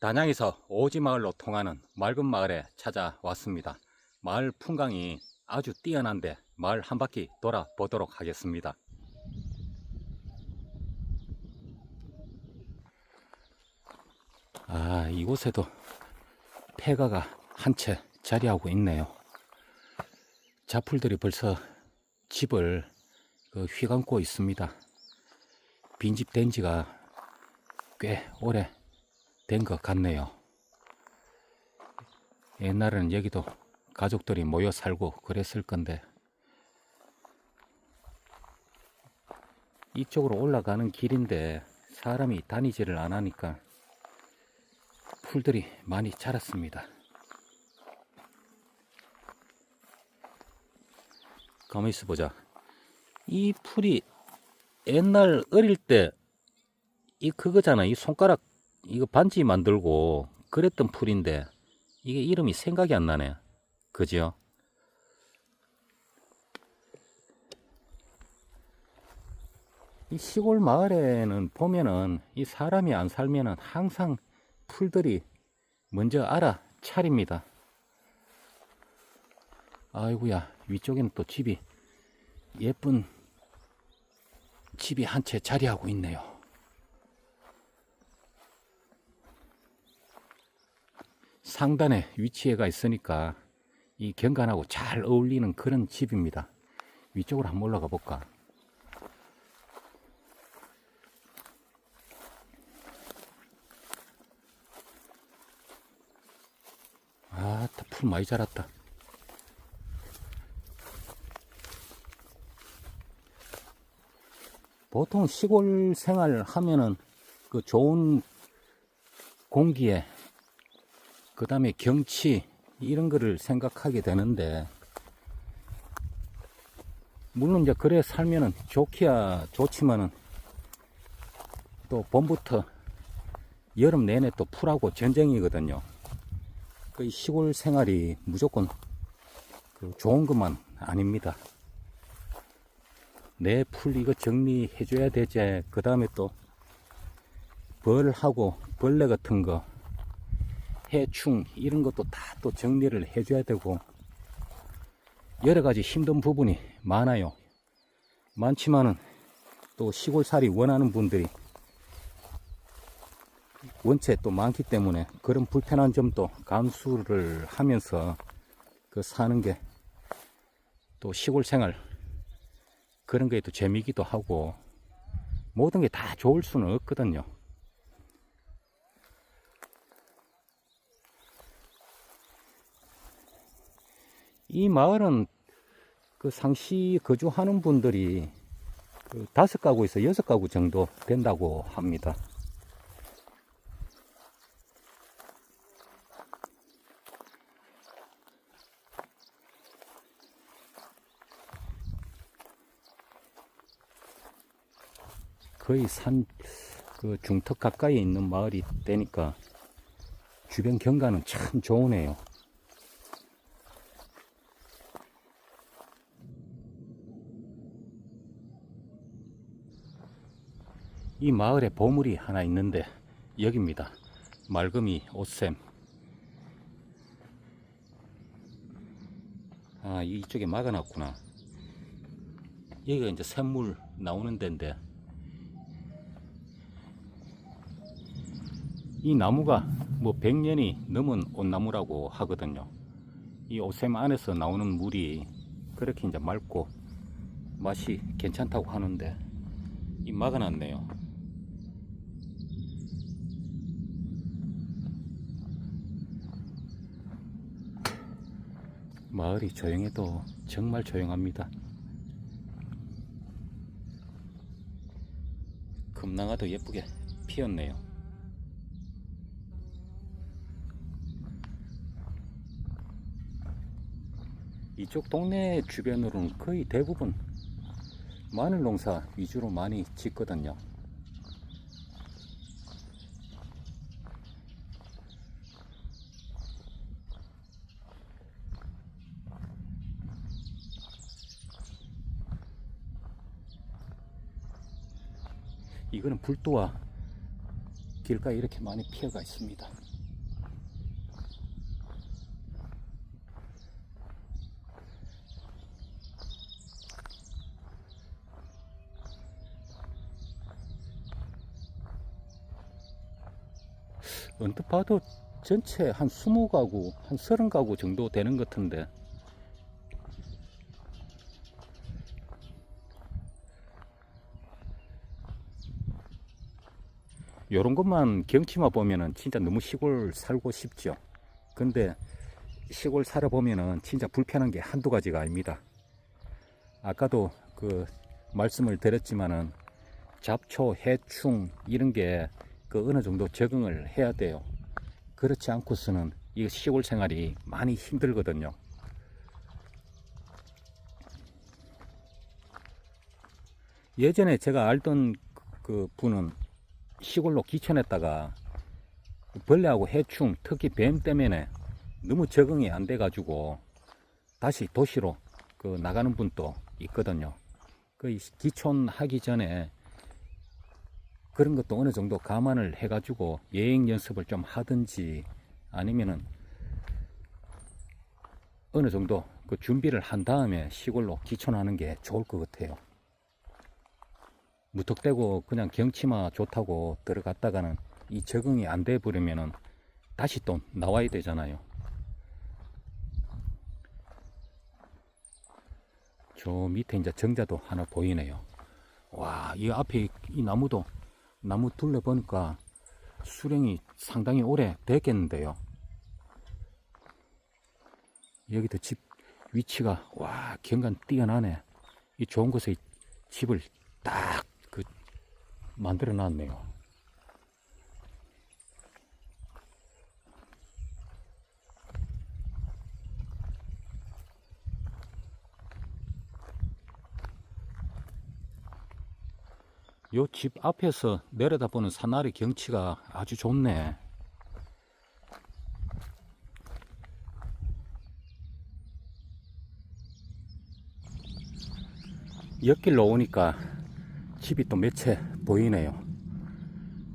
단양에서 오지마을로 통하는 맑은 마을에 찾아왔습니다. 마을 풍광이 아주 뛰어난데 마을 한 바퀴 돌아보도록 하겠습니다. 아, 이곳에도 폐가가 한 채 자리하고 있네요. 자풀들이 벌써 집을 그 휘감고 있습니다. 빈집 된 지가 꽤 오래 된 것 같네요. 옛날에는 여기도 가족들이 모여 살고 그랬을 건데 이쪽으로 올라가는 길인데 사람이 다니지를 않으니까 풀들이 많이 자랐습니다. 가만히 있어 보자. 이 풀이 옛날 어릴 때 이 그거잖아. 이 손가락 이거 반지 만들고 그랬던 풀인데 이게 이름이 생각이 안 나네. 그죠? 이 시골 마을에는 보면은 이 사람이 안 살면은 항상 풀들이 먼저 알아 차립니다. 아이고야 위쪽에는 또 집이 예쁜 집이 한 채 자리하고 있네요. 상단에 위치해가 있으니까 이 경관하고 잘 어울리는 그런 집입니다. 위쪽으로 한번 올라가 볼까? 아, 풀 많이 자랐다. 보통 시골 생활 하면은 그 좋은 공기에 그 다음에 경치 이런 거를 생각하게 되는데 물론 이제 그래 살면은 좋기야 좋지만은 또 봄부터 여름 내내 또 풀하고 전쟁이거든요. 그 시골 생활이 무조건 그 좋은 것만 아닙니다. 내 풀 이거 정리해 줘야 되지. 그 다음에 또 벌하고 벌레 같은 거 해충 이런 것도 다 또 정리를 해줘야 되고 여러 가지 힘든 부분이 많아요. 많지만은 또 시골살이 원하는 분들이 원체 또 많기 때문에 그런 불편한 점도 감수를 하면서 그 사는 게 또 시골 생활 그런 게 또 재미기도 하고 모든 게 다 좋을 수는 없거든요. 이 마을은 그 상시 거주하는 분들이 그 다섯 가구에서 여섯 가구 정도 된다고 합니다. 거의 산, 그 중턱 가까이에 있는 마을이 되니까 주변 경관은 참 좋으네요. 이 마을에 보물이 하나 있는데 여기입니다. 말금이 옷샘. 아 이쪽에 막아놨구나. 여기가 이제 샘물 나오는 데인데 이 나무가 뭐 100년이 넘은 옷나무라고 하거든요. 이 옷샘 안에서 나오는 물이 그렇게 이제 맑고 맛이 괜찮다고 하는데 이 막아놨네요. 마을이 조용해도 정말 조용합니다. 금낭아도 예쁘게 피었네요. 이쪽 동네 주변으로는 거의 대부분 마늘 농사 위주로 많이 짓거든요. 이거는 불도와 길가에 이렇게 많이 피어가 있습니다. 언뜻 봐도 전체 한 20가구, 한 30가구 정도 되는 것 같은데 요런 것만 경치만 보면은 진짜 너무 시골 살고 싶죠. 근데 시골 살아보면은 진짜 불편한 게 한두 가지가 아닙니다. 아까도 그 말씀을 드렸지만은 잡초, 해충 이런 게 그 어느 정도 적응을 해야 돼요. 그렇지 않고서는 이 시골 생활이 많이 힘들거든요. 예전에 제가 알던 그 분은 시골로 귀촌했다가 벌레하고 해충, 특히 뱀 때문에 너무 적응이 안 돼 가지고 다시 도시로 그 나가는 분도 있거든요. 그 귀촌하기 전에 그런 것도 어느 정도 감안을 해 가지고 여행 연습을 좀 하든지 아니면은 어느 정도 그 준비를 한 다음에 시골로 귀촌하는 게 좋을 것 같아요. 무턱대고 그냥 경치만 좋다고 들어갔다가는 이 적응이 안 돼 버리면은 다시 또 나와야 되잖아요. 저 밑에 이제 정자도 하나 보이네요. 와, 이 앞에 이 나무도 나무 둘러 보니까 수령이 상당히 오래 됐겠는데요. 여기도 집 위치가 와 경관 뛰어나네. 이 좋은 곳에 집을 딱그 만들어 놨네요. 요 집 앞에서 내려다보는 산아래 경치가 아주 좋네. 옆길로 오니까 집이 또 몇 채 보이네요.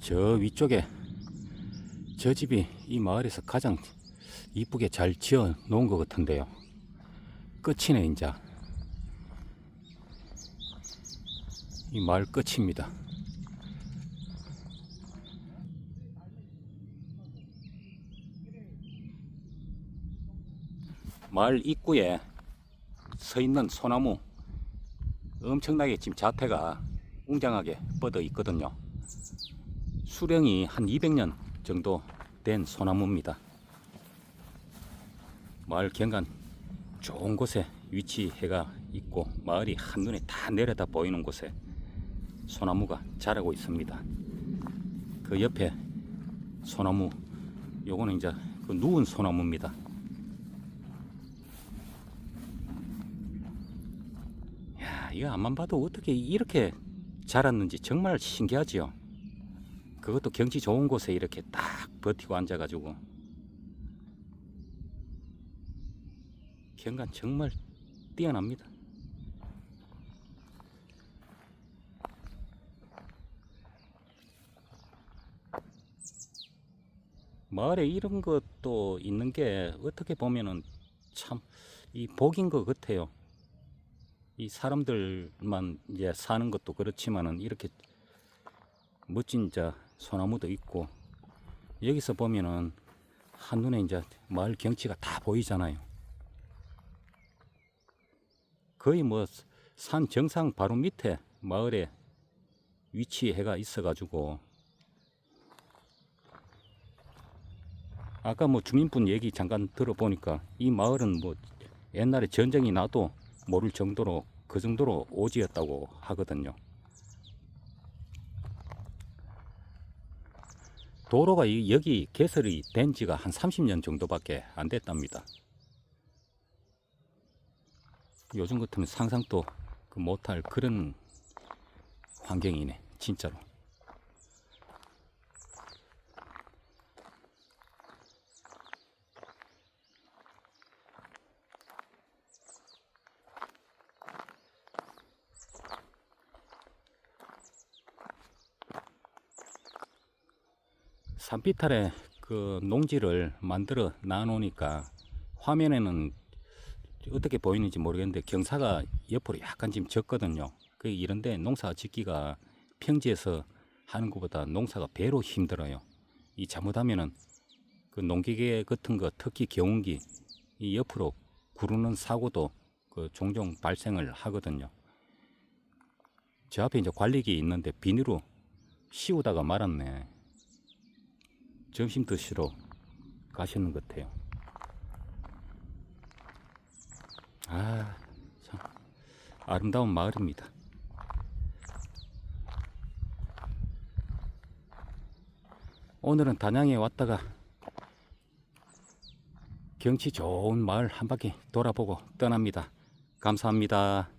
저 위쪽에 저 집이 이 마을에서 가장 이쁘게 잘 지어 놓은 것 같은데요. 끝이네, 이제. 이 마을 끝입니다. 마을 입구에 서 있는 소나무 엄청나게 지금 자태가 웅장하게 뻗어 있거든요. 수령이 한 200년 정도 된 소나무입니다. 마을 경관 좋은 곳에 위치해가 있고 마을이 한눈에 다 내려다 보이는 곳에 소나무가 자라고 있습니다. 그 옆에 소나무 요거는 이제 그 누운 소나무입니다. 야, 이거 앞만 봐도 어떻게 이렇게 자랐는지 정말 신기하지요. 그것도 경치 좋은 곳에 이렇게 딱 버티고 앉아가지고 경관 정말 뛰어납니다. 마을에 이런 것도 있는 게 어떻게 보면은 참 이 복인 것 같아요. 이 사람들만 이제 사는 것도 그렇지만은 이렇게 멋진 자 소나무도 있고 여기서 보면은 한눈에 이제 마을 경치가 다 보이잖아요. 거의 뭐 산 정상 바로 밑에 마을에 위치해가 있어가지고 아까 뭐 주민분 얘기 잠깐 들어보니까 이 마을은 뭐 옛날에 전쟁이 나도 모를 정도로 그 정도로 오지였다고 하거든요. 도로가 이- 여기 개설이 된 지가 한 30년 정도밖에 안 됐답니다. 요즘 같으면 상상도 그 못할 그런 환경이네, 진짜로. 산비탈에 그 농지를 만들어 놔놓으니까 화면에는 어떻게 보이는지 모르겠는데 경사가 옆으로 약간 지금 졌거든요. 그 이런데 농사 짓기가 평지에서 하는 것보다 농사가 배로 힘들어요. 이 잘못하면은 그 농기계 같은 거 특히 경운기 이 옆으로 구르는 사고도 그 종종 발생을 하거든요. 저 앞에 이제 관리기 있는데 비닐로 씌우다가 말았네. 점심 드시러 가시는 것 같아요. 아, 참 아름다운 마을입니다. 오늘은 단양에 왔다가 경치 좋은 마을 한 바퀴 돌아보고 떠납니다. 감사합니다.